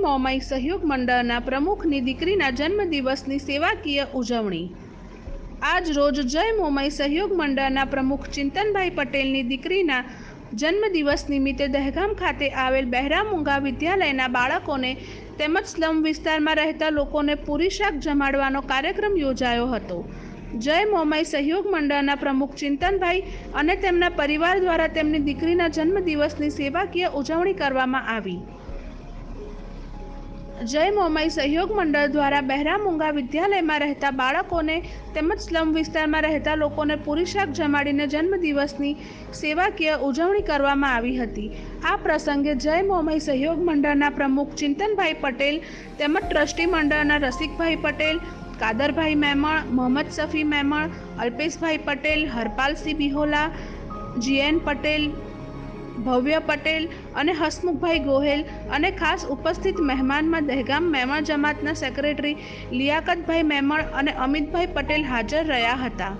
મોમાઈ સહયોગ મંડળના પ્રમુખની દીકરીના જન્મદિવસની સેવાકીય ઉજવણી. આજ રોજ જય મોમાઈ સહયોગ મંડળના પ્રમુખ ચિંતનભાઈ પટેલની દીકરીના જન્મદિવસ નિમિત્તે દહેગામ ખાતે આવેલ બહેરામુંગા વિદ્યાલયના બાળકોને તેમજ સ્લમ વિસ્તારમાં રહેતા લોકોને પૂરી શાક જમાડવાનો કાર્યક્રમ યોજાયો હતો. જય મોમાઈ સહયોગ મંડળના પ્રમુખ ચિંતનભાઈ અને તેમના પરિવાર દ્વારા તેમની દીકરીના જન્મદિવસની સેવાકીય ઉજવણી કરવામાં આવી. જય મોમાઈ સહયોગ મંડળ દ્વારા બહેરા મૂંગા વિદ્યાલયમાં રહેતા બાળકોને તેમજ સ્લમ વિસ્તારમાં રહેતા લોકોને પૂરી શાક જમાડીને જન્મદિવસની સેવાકીય ઉજવણી કરવામાં આવી હતી. આ પ્રસંગે જય મોમાઈ સહયોગ મંડળના પ્રમુખ ચિંતનભાઈ પટેલ તેમજ ટ્રસ્ટી મંડળના રસિકભાઈ પટેલ, કાદરભાઈ મેમણ, મોહમ્મદ સફી મેમણ, અલ્પેશભાઈ પટેલ, હરપાલસિંહ બિહોલા, જીએન પટેલ ભવ્ય પટેલ અને હસમુખભાઈ ગોહેલ અને ખાસ ઉપસ્થિત મહેમાનમાં દહેગામ મેમણ જમાતના સેક્રેટરી લિયાકતભાઈ મેમણ અને અમિતભાઈ પટેલ હાજર રહ્યા હતા.